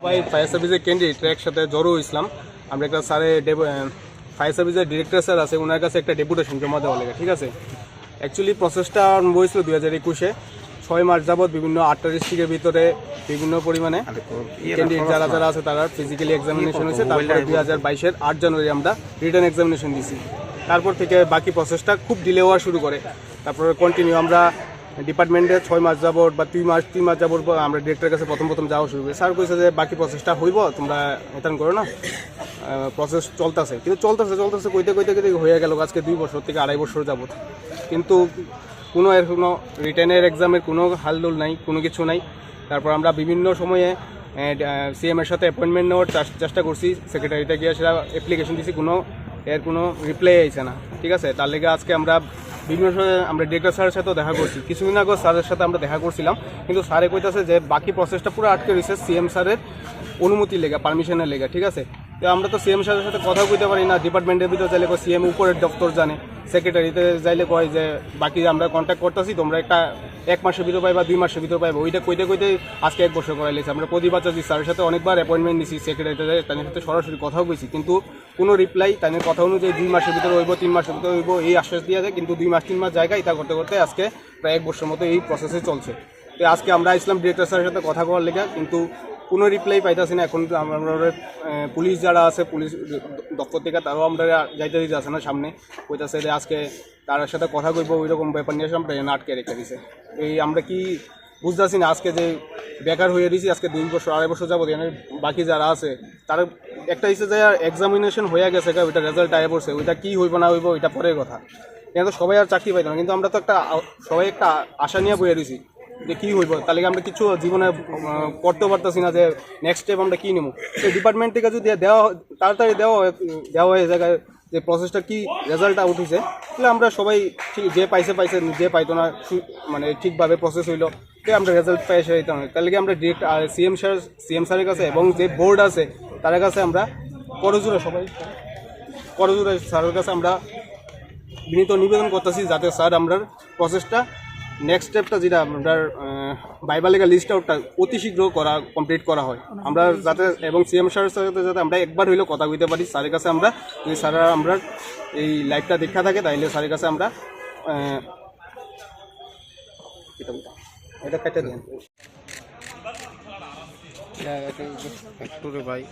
সবাই ফায়ার সার্ভিসের ক্যান্ডিডেট একসাথে জড়ো হয়েছিলাম। আমরা একটা স্যারে ফায়ার সার্ভিসের ডিরেক্টর স্যার আছে ওনার কাছে একটা ডেপুটেশন জমা দেওয়া লাগে ঠিক আছে? অ্যাকচুয়ালি প্রসেসটা আরম্ভ হয়েছিল দুই হাজার একুশে। ছয় মাস যাবৎ বিভিন্ন আটটা ডিস্ট্রিক্টের ভিতরে বিভিন্ন পরিমাণে ক্যান্ডিডেট যারা যারা আছে তারা ফিজিক্যালি এক্সামিনেশন হয়েছে। তারপরে দুই হাজার বাইশের আট জানুয়ারি আমরা রিটার্ন এক্সামিনেশন দিছি। তারপর থেকে বাকি প্রসেসটা খুব ডিলে হওয়া শুরু করে। তারপরে কন্টিনিউ আমরা ডিপার্টমেন্টে ছয় মাস যাবত বা দুই মাস, তিন মাস যাবত আমরা ডিরেক্টরের কাছে প্রথম প্রথম যাওয়া শুরু করি। স্যার কইছে যে বাকি প্রসেসটা হইব, তোমরা এতান করো না। প্রসেস চলতেছে। কিন্তু চলতেছে চলতেছে কইতে কইতে কইতে হয়ে গেল আজকে দুই বছর থেকে আড়াই বছর যাবত কিন্তু কোনো এর কোনো রিটার্নের এক্সামের কোনো হালদোল নাই, কোনো কিছু নাই। তারপর আমরা বিভিন্ন সময়ে সিএম এর সাথে অ্যাপয়েন্টমেন্ট নেওয়ার চেষ্টা করছি। সেক্রেটারিটা গিয়ে সেটা অ্যাপ্লিকেশন দিছি, কোনো এর কোনো রিপ্লাই আইছে না। ঠিক আছে? তার লেগে আজকে আমরা বিভিন্ন আমরা ডিরেক্টর স্যারের সাথেও দেখা করছি। কিছুদিন আগে স্যারের সাথে আমরা দেখা করছিলাম, কিন্তু স্যারে কইতেছে যে বাকি প্রসেসটা পুরো আটকে রয়েছে সিএম স্যারের অনুমতি লেগে পারমিশনের লেগে, ঠিক আছে? তো আমরা তো সিএম স্যারের সাথে কথা কইতে পারি না ডিপার্টমেন্টের ভিতরে চাইলে সিএম উপরের দপ্তর জানে। সেক্রেটারিতে যাইলে কয় যে, বাকি আমরা কন্ট্যাক্ট করতেছি, তোমরা একটা এক মাসের ভিতর পাইবা, দুই মাসের ভিতর পাইবা। ওইটা কইতে কইতে আজকে এক বছর করাইলেছি আমরা প্রদীপ আচার্য স্যারের সাথে অনেকবার অ্যাপয়েন্টমেন্ট নিছি সেক্রেটারিতে তাদের সাথে সরাসরি কথাও কইছি। কিন্তু কোনো রিপ্লাই তাদের কথা অনুযায়ী দুই মাসের ভিতরে হইব, তিন মাসের ভিতরে হইব, এই আশ্বাস দিয়ে যায়। কিন্তু দুই মাস, তিন মাস জায়গায় এটা করতে করতে আজকে প্রায় এক বছর মতো এই প্রসেসে চলছে। তো আজকে আমরা ইসলাম ডিরেক্টর স্যারের সাথে কথা করার লেগে, কিন্তু কোনো রিপ্লাই পাইতাছি না। এখন আমরা পুলিশ যারা আছে, পুলিশ দপ্তর থেকে তারাও আমরা যাইতে দিতে আছে না সামনে। কইতাছে যে আজকে তার সাথে কথা কইব ওই রকম ব্যাপার নিয়ে আমরা আটকে রেখে দিছে। এই আমরা কি বুঝতেছি না, আজকে যে বেকার হয়ে দিয়েছি আজকে দুই বছর, আড়াই বছর যাব এখানে বাকি যারা আছে, তার একটা হিসেবে যে এক্সামিনেশন হয়ে গেছে ওইটা রেজাল্ট আয় পড়ছে, ওইটা কি হইব না হইব, ওইটা পরের কথা। এখানে তো সবাই আর চাকরি পাইতো না, কিন্তু আমরা তো একটা, সবাই একটা আশা নিয়ে বয়ে দিছি যে কী হইব? তাহলে আমরা কিছু জীবনে আহ, করতেও পারতেছি না যে নেক্সট স্টেপ আমরা কী নেব সেই ডিপার্টমেন্ট থেকে যদি দেওয়া তাড়াতাড়ি দেওয়া দেওয়া হয়ে জায়গায় যে প্রসেসটা কি রেজাল্টটা উঠেছে তাহলে আমরা সবাই ঠিক যে পাইছে পাইছে যে পাইতো না সু- মানে ঠিকভাবে প্রসেস হইল তো আমরা রেজাল্ট পাই এসে দিতাম তাহলে কি আমরা ডিরেক্ট সিএম স্যার সিএম স্যারের কাছে এবং যে বোর্ড আছে তার কাছে আমরা করজোড়ে সবাই করজোড়ে স্যারের কাছে আমরা বিনীত নিবেদন করতেছি যাতে স্যার আমরা প্রসেসটা নেক্সট স্টেপটা যেটা আপনার বাইবা লেগা লিস্ট আউটটা অতি শীঘ্র করা কমপ্লিট করা হয়। আমরা যাতে, এবং সিএম স্যারের সাথে যাতে আমরা একবার হইলেও কথা কইতে পারি, স্যারের কাছে আমরা, যদি স্যার আমরা এই লাইভটা দেখা থাকে, তাইলে স্যারের কাছে আমরা এটা কেটে দিন। ভাই।